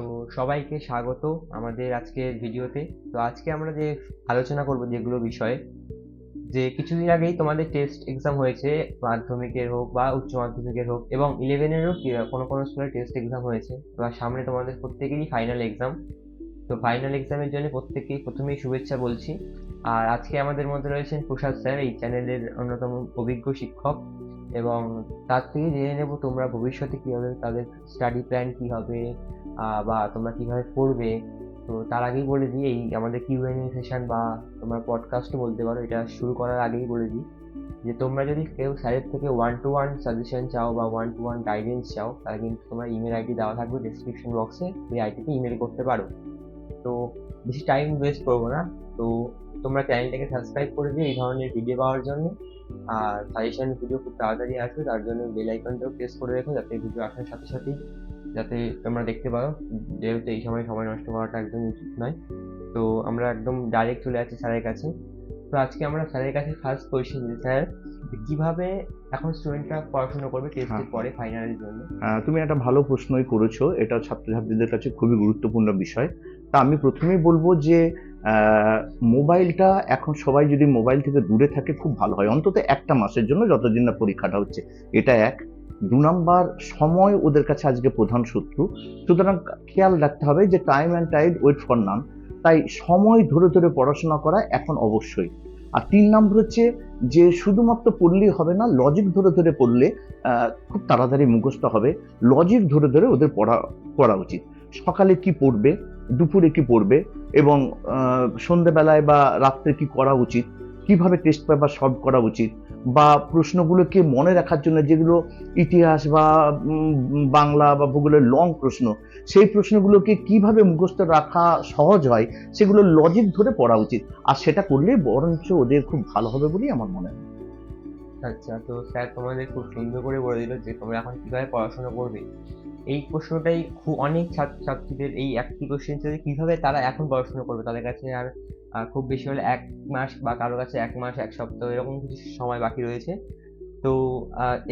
তো সবাইকে স্বাগত আমাদের আজকের ভিডিওতে। তো আজকে আমরা যে আলোচনা করব যেগুলো বিষয়ে, যে কিছুদিন আগেই তোমাদের টেস্ট এক্সাম হয়েছে, মাধ্যমিকের হোক বা উচ্চ মাধ্যমিকের হোক, এবং ইলেভেনেরও কোনো কোনো স্কুলে টেস্ট এক্সাম হয়েছে। বা সামনে তোমাদের প্রত্যেকেরই ফাইনাল এক্সাম তো ফাইনাল এক্সামের জন্য প্রত্যেককেই প্রথমেই শুভেচ্ছা বলছি। আর আজকে আমাদের মধ্যে রয়েছেন প্রসাদ স্যার, এই চ্যানেলের অন্যতম অভিজ্ঞ শিক্ষক। এবং তার থেকে জেনে নেব তোমরা ভবিষ্যতে কীভাবে তাদের স্টাডি প্ল্যান কী হবে বা তোমরা কীভাবে পড়বে। তো তার আগেই বলে দিই, এই আমাদের কিউএনএ সেশন বা তোমরা পডকাস্টও বলতে পারো, এটা শুরু করার আগেই বলে দিই। যে তোমরা যদি কেউ স্যারের থেকে ওয়ান টু ওয়ান সাজেশন চাও বা ওয়ান টু ওয়ান গাইডেন্স চাও, তাহলে কিন্তু তোমার ইমেল আইডি দেওয়া থাকবে ডিসক্রিপশন বক্সে ওই আইডিতে ইমেল করতে পারো। তো বেশি টাইম ওয়েস্ট করব না। তো তোমরা চ্যানেলটাকে সাবস্ক্রাইব করে দিও এই ধরনের ভিডিও পাওয়ার জন্য আর সাজেশন ভিডিও খুব তাড়াতাড়ি আসবে তার জন্য বেল আইকনটাও প্রেস করে রেখো যাতে ভিডিও আসার সাথে সাথেই যাতে তোমরা দেখতে পারো। যেহেতু এই সময় সময় নষ্ট করাটা একদম উচিত নয়। তো আমরা একদম ডাইরেক্ট চলে যাচ্ছি স্যারের কাছে। তো আজকে আমরা স্যারের কাছে ফার্স্ট কোয়েশ্চেন দিই স্যার কীভাবে এখন স্টুডেন্টরা পড়াশোনা করবে টেস্টের হ্যাঁ। পরে ফাইনালের জন্য? আহ, তুমি একটা ভালো প্রশ্নই করেছ। এটা ছাত্রছাত্রীদের কাছে খুবই গুরুত্বপূর্ণ বিষয়। তা আমি প্রথমেই বলব যে মোবাইলটা এখন সবাই যদি মোবাইল থেকে দূরে থাকে খুব ভালো হয়। অন্তত একটা মাসের জন্য যতদিন না পরীক্ষাটা হচ্ছে। এটা এক। দু নাম্বার, সময় ওদের কাছে আজকে প্রধান শত্রু। সুতরাং খেয়াল রাখতে হবে যে time and tide wait for none তাই সময় ধরে ধরে পড়াশোনা করা এখন অবশ্যই। আর তিন নম্বর হচ্ছে যে শুধুমাত্র পড়লেই হবে না লজিক ধরে ধরে পড়লে খুব তাড়াতাড়ি মুখস্থ হবে। লজিক ধরে ধরে ওদের পড়া পড়া উচিত। সকালে কি পড়বে? দুপুরে কি পড়বে এবং সন্ধেবেলায় বা রাত্রে কি করা উচিত? কীভাবে টেস্ট পেপার সলভ করা উচিত? বা প্রশ্নগুলোকে মনে রাখার জন্য যেগুলো ইতিহাস বা বাংলা বা ভূগোলের লং প্রশ্ন, সেই প্রশ্নগুলোকে কীভাবে মুখস্থ রাখা সহজ হয়, সেগুলো লজিক ধরে পড়া উচিত। আর সেটা করলে বরঞ্চ ওদের খুব ভালো হবে বলেই আমার মনে হয়। আচ্ছা তো স্যার তোমাদের খুব সুন্দর করে বলে দিল যে তোমরা এখন কীভাবে পড়াশোনা করবে। এই প্রশ্নটাই খুব অনেক ছাত্রছাত্রীদের এই একটি কোশ্চেন যে কীভাবে তারা এখন পড়াশোনা করবে, তাদের কাছে আর খুব বেশি হলে এক মাস বা কারও কাছে এক মাস, এক সপ্তাহ এরকম কিছু সময় বাকি রয়েছে। তো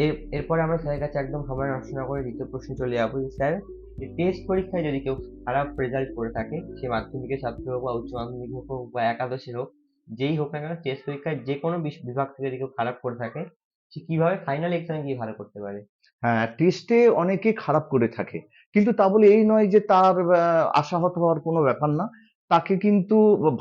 এর এরপরে আমরা স্যারের কাছে একদম সময় নষ্ট না করে দ্বিতীয় প্রশ্ন চলে যাব। স্যার টেস্ট পরীক্ষায় যদি কেউ খারাপ রেজাল্ট করে থাকে, সে মাধ্যমিকের ছাত্র হোক বা উচ্চ মাধ্যমিক হোক বা একাদশের হোক যেই হোক না কেন টেস্ট পরীক্ষায় যে কোনো বিভাগ থেকে যদি কেউ খারাপ করে থাকে, সে কীভাবে ফাইনাল এক্সামে গিয়ে ভালো করতে পারে? হ্যাঁ টেস্টে অনেকে খারাপ করে থাকে। কিন্তু তা বলে এই নয় যে তার আশাহত হওয়ার কোনো ব্যাপার না। তাকে কিন্তু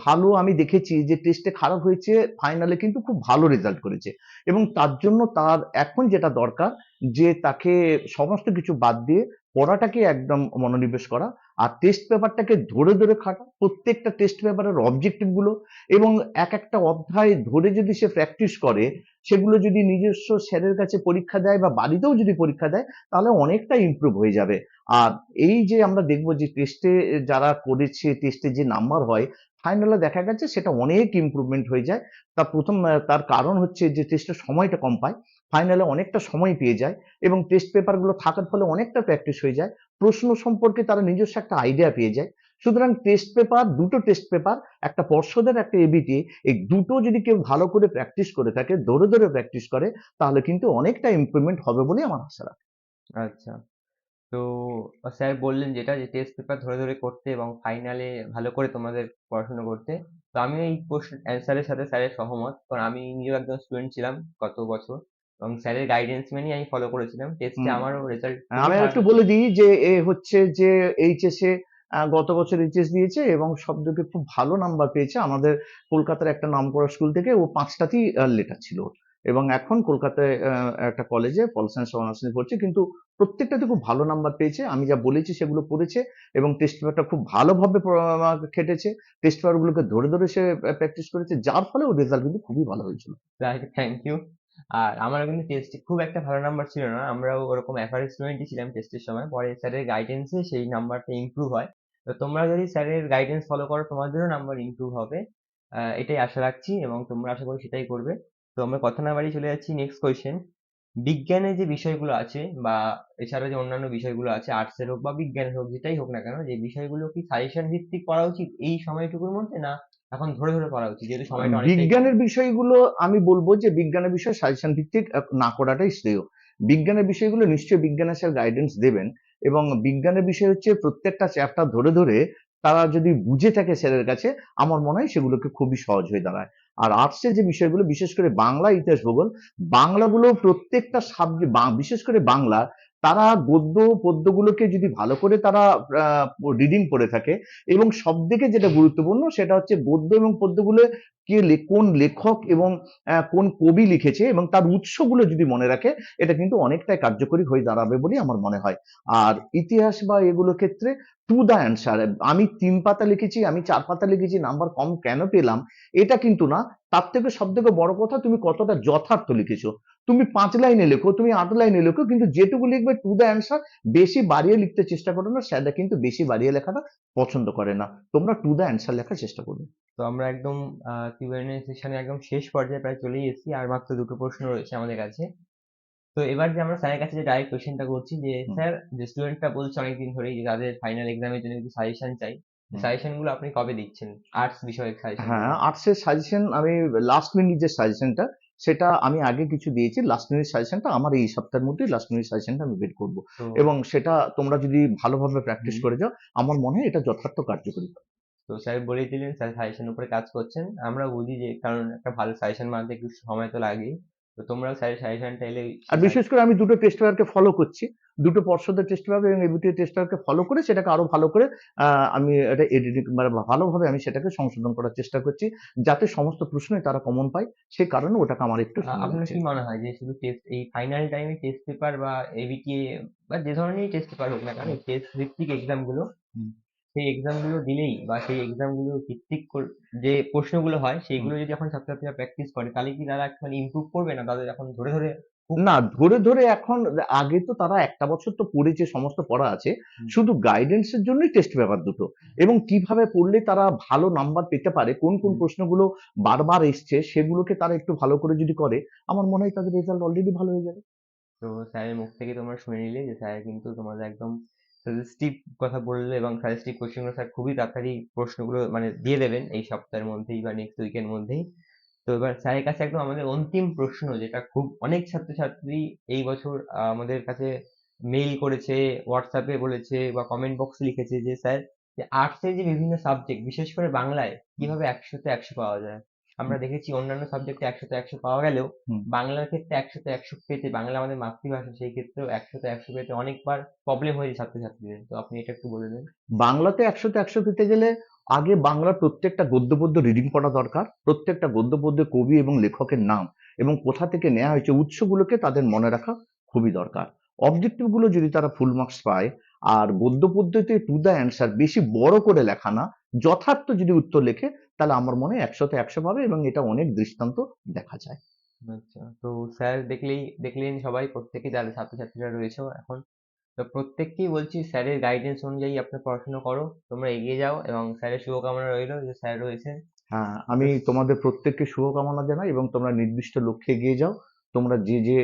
ভালো আমি দেখেছি যে টেস্টে খারাপ হয়েছে ফাইনালে কিন্তু খুব ভালো রেজাল্ট করেছে। এবং তার জন্য তার এখন যেটা দরকার যে তাকে সমস্ত কিছু বাদ দিয়ে পড়াটাকে একদম মনোনিবেশ করা আর টেস্ট পেপারটাকে ধরে ধরে খাটা। প্রত্যেকটা টেস্ট পেপারের অবজেক্টিভগুলো এবং এক একটা অধ্যায় ধরে যদি সে প্র্যাকটিস করে, সেগুলো যদি নিজস্ব স্যারের কাছে পরীক্ষা দেয় বা বাড়িতেও যদি পরীক্ষা দেয়, তাহলে অনেকটা ইমপ্রুভ হয়ে যাবে। আর এই যে আমরা দেখব যে টেস্টে যারা করেছে টেস্টে যে নাম্বার হয় ফাইনালে দেখা গেছে সেটা অনেক ইমপ্রুভমেন্ট হয়ে যায়। তার প্রথম, তার কারণ হচ্ছে যে টেস্টের সময়টা কম পায়। ফাইনালে অনেকটা সময় পেয়ে যায় এবং টেস্ট পেপারগুলো থাকার ফলে অনেকটা প্র্যাকটিস হয়ে যায়। প্রশ্ন সম্পর্কে তারা নিজস্ব একটা আইডিয়া পেয়ে যায়। সুতরাং টেস্ট পেপার দুটো টেস্ট পেপার একটা পর্ষদের একটা এবিটি এই দুটো যদি কেউ ভালো করে প্র্যাকটিস করে থাকে, ধরে ধরে প্র্যাকটিস করে, তাহলে কিন্তু অনেকটা ইমপ্রুভমেন্ট হবে বলে আমার আশা রাখি। আচ্ছা। তো স্যার বললেন যেটা, যে টেস্ট পেপার ধরে ধরে করতে এবং ফাইনালে ভালো করে তোমাদের পড়াশোনা করতে। তো আমি এই প্রশ্ন অ্যান্সারের সাথে স্যারের সহমত। কারণ আমি নিজেও একজন স্টুডেন্ট ছিলাম গত বছর। এবং স্যারের গাইডেন্স মেনেই আমি ফলো করেছিলাম। টেস্টে আমারও রেজাল্ট আমি একটু বলে দিই যে এ হচ্ছে যে এইচএসে গত বছর এইচএস দিয়েছে এবং সব থেকে খুব ভালো নাম্বার পেয়েছে আমাদের কলকাতার একটা নামকরা স্কুল থেকে। ও পাঁচটাতেই লেটার ছিল। এবং এখন কলকাতায় একটা কলেজে পল সায়েন্স অনার্স নিয়ে পড়ছে। কিন্তু প্রত্যেকটাতে খুব ভালো নাম্বার পেয়েছে। আমি যা বলেছি সেগুলো পড়েছে এবং টেস্ট পেপারটা খুব ভালোভাবে খেটেছে। টেস্ট পেপারগুলোকে ধরে ধরে সে প্র্যাকটিস করেছে। যার ফলে ওর রেজাল্ট কিন্তু খুবই ভালো হয়েছিল। থ্যাংক ইউ আর আমার কিন্তু টেস্টে খুব একটা ভালো নাম্বার ছিল না। আমরাও ওরকম অ্যাভারেজ স্টুডেন্টই ছিলাম টেস্টের সময়। পরে স্যারের গাইডেন্সে সেই নাম্বারটা ইমপ্রুভ হয়। তো তোমরা যদি স্যারের গাইডেন্স ফলো করো, তোমাদেরও নাম্বার ইমপ্রুভ হবে। এটাই আশা রাখছি এবং তোমরা আশা করি সেটাই করবে। তো আমরা কথা না বাড়িয়ে চলে যাচ্ছি নেক্সট কোয়েশ্চেন বিজ্ঞানের যে বিষয়গুলো আছে বা এছাড়া যে অন্যান্য বিষয়গুলো আছে আর্টসের হোক বা বিজ্ঞানের হোক, যেটাই হোক না কেন, যে বিষয়গুলো কি সাজেশন ভিত্তিক পড়া উচিত এই সময়টুকুর মধ্যে না এখন ধরে ধরে পড়া উচিত যেহেতু সময়টা বিজ্ঞানের বিষয়গুলো আমি বলব যে বিজ্ঞানের বিষয় সাজেশন ভিত্তিক না করাটাই শ্রেয়। বিজ্ঞানের বিষয়গুলো নিশ্চয়ই বিজ্ঞানের স্যার গাইডেন্স দেবেন। এবং বিজ্ঞানের বিষয় হচ্ছে প্রত্যেকটা চ্যাপ্টার ধরে ধরে তারা যদি বুঝে থাকে স্যারের কাছে আমার মনে হয় সেগুলোকে খুবই সহজ হয়ে দাঁড়ায়। আর আর্টসের যে বিষয়গুলো বিশেষ করে বাংলা ইতিহাস ভূগোল বাংলাগুলো প্রত্যেকটা সাবজেক্ট বিশেষ করে বাংলা তারা গদ্য পদ্যগুলোকে যদি ভালো করে তারা রিডিং করে থাকে এবং সব থেকে যেটা গুরুত্বপূর্ণ সেটা হচ্ছে গদ্য এবং পদ্যগুলো কে কোন লেখক এবং কোন কবি লিখেছে এবং তার উৎসগুলো যদি মনে রাখে, এটা কিন্তু অনেকটাই কার্যকরী হয়ে দাঁড়াবে বলে আমার মনে হয়। আর ইতিহাস বা এগুলো ক্ষেত্রে টু দ্য অ্যান্সার আমি তিন পাতা লিখেছি, আমি চার পাতা লিখেছি নাম্বার কম কেন পেলাম? এটা কিন্তু না, তার থেকে সব থেকে বড় কথা তুমি কতটা যথার্থ লিখেছো। তুমি পাঁচ লাইনে লেখো, তুমি আট লাইনে লেখো, কিন্তু যেটুকু লিখবে টু দ্য অ্যান্সার বেশি বাড়িয়ে লিখতে চেষ্টা করো না স্যাররা কিন্তু বেশি বাড়িয়ে লেখাটা পছন্দ করে না। তোমরা টু দ্য অ্যান্সার লেখার চেষ্টা করবে। তো আমরা একদম কিউএনএ একদম শেষ পর্যায়ে প্রায় চলেই এসেছি, আর মাত্র দুটো প্রশ্ন রয়েছে আমাদের কাছে। তো এবার যে আমরা স্যারের কাছে যে ডাইরেক্ট কোশ্চেনটা করছি যে। স্যার যে স্টুডেন্টরা বলছে অনেকদিন ধরেই যে তাদের ফাইনাল এক্সামের জন্য কিছু সাজেশন চাই। সাজেশনগুলো আপনি কবে দিচ্ছেন? আর্টস বিষয়ক সাজেশন হ্যাঁ আর্টসের সাজেশন আমি লাস্ট মিনিট যে সাজেশনটা সেটা আমি আগে কিছু দিয়েছি লাস্ট মিনিট সাজেশনটা আমার এই সপ্তাহের মধ্যে লাস্ট মিনিট সাজেশনটা আমি বের করব। এবং সেটা তোমরা যদি ভালোভাবে প্র্যাকটিস করে যাও আমার মনে হয় এটা যথার্থ কার্যকরী তো স্যার বলে দিলেন স্যার সাজেশন উপরে কাজ করছেন। আমরা বুঝি যে কারণ একটা ভালো সাজেশন মানতে একটু সময় তো লাগেই। তো তোমরা সাজেশনটা এলে আর বিশেষ করে আমি দুটো টেস্ট পেপারকে ফলো করছি। দুটো পর্ষদের টেস্ট পেপার এবং এবিটি টেস্ট পেপারকে ফলো করে সেটাকে আরও ভালো করে আমি এটা এডিটিং মানে ভালোভাবে আমি সেটাকে সংশোধন করার চেষ্টা করছি যাতে সমস্ত প্রশ্নই তারা কমন পায়। সে কারণে ওটাকে আমার একটু আপনার কি মনে হয় যে শুধু টেস্ট এই ফাইনাল টাইমে টেস্ট পেপার বা এবিটিএ বা যে ধরনেরই টেস্ট পেপার হোক না কেন টেস্ট ভিত্তিক এক্সামগুলো। সেই এক্সামগুলো দিলেই বা সেই এক্সামগুলো ভিত্তিক কর- যে প্রশ্নগুলো হয় সেইগুলো যদি এখন ছাত্রছাত্রীরা প্র্যাকটিস করে তাহলে কি তারা মানে ইমপ্রুভ করবে না? তাদের এখন ধরে ধরে না ধরে ধরে এখন আগে তো তারা একটা বছর তো পড়েছে সমস্ত পড়া আছে। শুধু গাইডেন্সের জন্যই টেস্ট পেপার দুটো। এবং কীভাবে পড়লে তারা ভালো নাম্বার পেতে পারে কোন কোন প্রশ্নগুলো বারবার এসছে সেগুলোকে তারা একটু ভালো করে যদি করে আমার মনে হয় তাদের রেজাল্ট অলরেডি ভালো হয়ে যাবে। তো স্যারের মুখ থেকে তোমরা শুনে নিলে যে স্যার কিন্তু তোমাদের একদম সাজেস্টিভ কথা বললে এবং সাজেস্টিভ কোশ্চেনগুলো স্যার খুবই তাড়াতাড়ি প্রশ্নগুলো মানে দিয়ে দেবেন এই সপ্তাহের মধ্যেই বা নেক্সট উইকের মধ্যেই। তো এবার স্যারের কাছে একদম আমাদের অন্তিম প্রশ্ন যেটা খুব অনেক ছাত্রছাত্রী এই বছর আমাদের কাছে মেইল করেছে হোয়াটসঅ্যাপে বলেছে বা কমেন্ট বক্সে লিখেছে যে স্যার যে আর্টসের যে বিভিন্ন সাবজেক্ট বিশেষ করে বাংলায় কীভাবে একশোতে একশো পাওয়া যায়? আমরা দেখেছি অন্যান্য সাবজেক্টে একশোতে একশো পাওয়া গেলেও। বাংলার ক্ষেত্রে একশোতে একশো পেতে বাংলা আমাদের মাতৃভাষা সেই ক্ষেত্রেও একশোতে একশো পেতে অনেকবার প্রবলেম হয়েছে ছাত্রছাত্রীদের। তো আপনি এটা একটু বলে দেন। বাংলাতে একশোতে একশো পেতে গেলে আগে বাংলার প্রত্যেকটা গদ্য পদ্য রিডিং করা দরকার প্রত্যেকটা গদ্য পদ্য কবি এবং লেখকের নাম এবং কোথা থেকে নেওয়া হয়েছে উৎসগুলোকে তাদের মনে রাখা খুবই দরকার। অবজেক্টিভগুলো যদি তারা ফুল মার্কস পায় আর গদ্য পদ্ধতিতে টু দ্য অ্যান্সার বেশি বড় করে লেখা না যথার্থ যদি উত্তর লেখে তাহলে আমার মনে হয় একশোতে একশো পাবে এবং এটা অনেক দৃষ্টান্ত দেখা যায়। আচ্ছা তো স্যার দেখলেই দেখলেন সবাই প্রত্যেকে যারা ছাত্রছাত্রীরা রয়েছে এখন। তো প্রত্যেককেই বলছি স্যারের গাইডেন্স অনুযায়ী আপনার পড়াশোনা করো তোমরা এগিয়ে যাও এবং স্যারের শুভকামনা রইল যে স্যার রয়েছে হ্যাঁ আমি তোমাদের প্রত্যেককে শুভকামনা জানাই এবং তোমরা নির্দিষ্ট লক্ষ্যে এগিয়ে যাও। তোমরা যে যে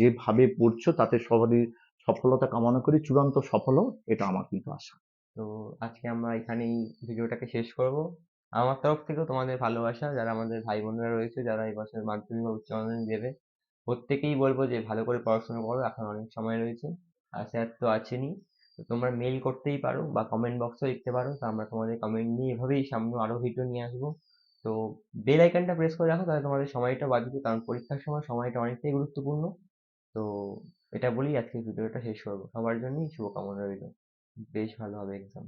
যেভাবে পড়ছো তাতে সবারই সফলতা কামনা করি চূড়ান্ত সফল এটা আমার কিন্তু আশা। তো আজকে আমরা এখানেই ভিডিওটাকে শেষ করব। আমার তরফ থেকেও তোমাদের ভালোবাসা, যারা আমাদের ভাই বোনেরা রয়েছে, যারা এই বছর মাধ্যমিক বা উচ্চ মাধ্যমিক দেবে, প্রত্যেকেই বলব যে ভালো করে পড়াশোনা করো, এখন অনেক সময় রয়েছে। আর স্যার তো আছেনই, তো তোমরা মেল করতেই পারো বা কমেন্ট বক্সেও লিখতে পারো, তো আমরা তোমাদের কমেন্ট নিয়ে এভাবেই সামনে আরও ভিডিও নিয়ে আসব। তো বেল আইকনটা প্রেস করে রাখো, তাহলে তোমাদের সময়টা বাঁচবে, কারণ পরীক্ষার সময় সময়টা অনেকটাই গুরুত্বপূর্ণ। তো এটা বলেই আজকে ভিডিওটা শেষ করব। সবার জন্যই শুভকামনা রইল। বেশ ভালো হবে এক্সাম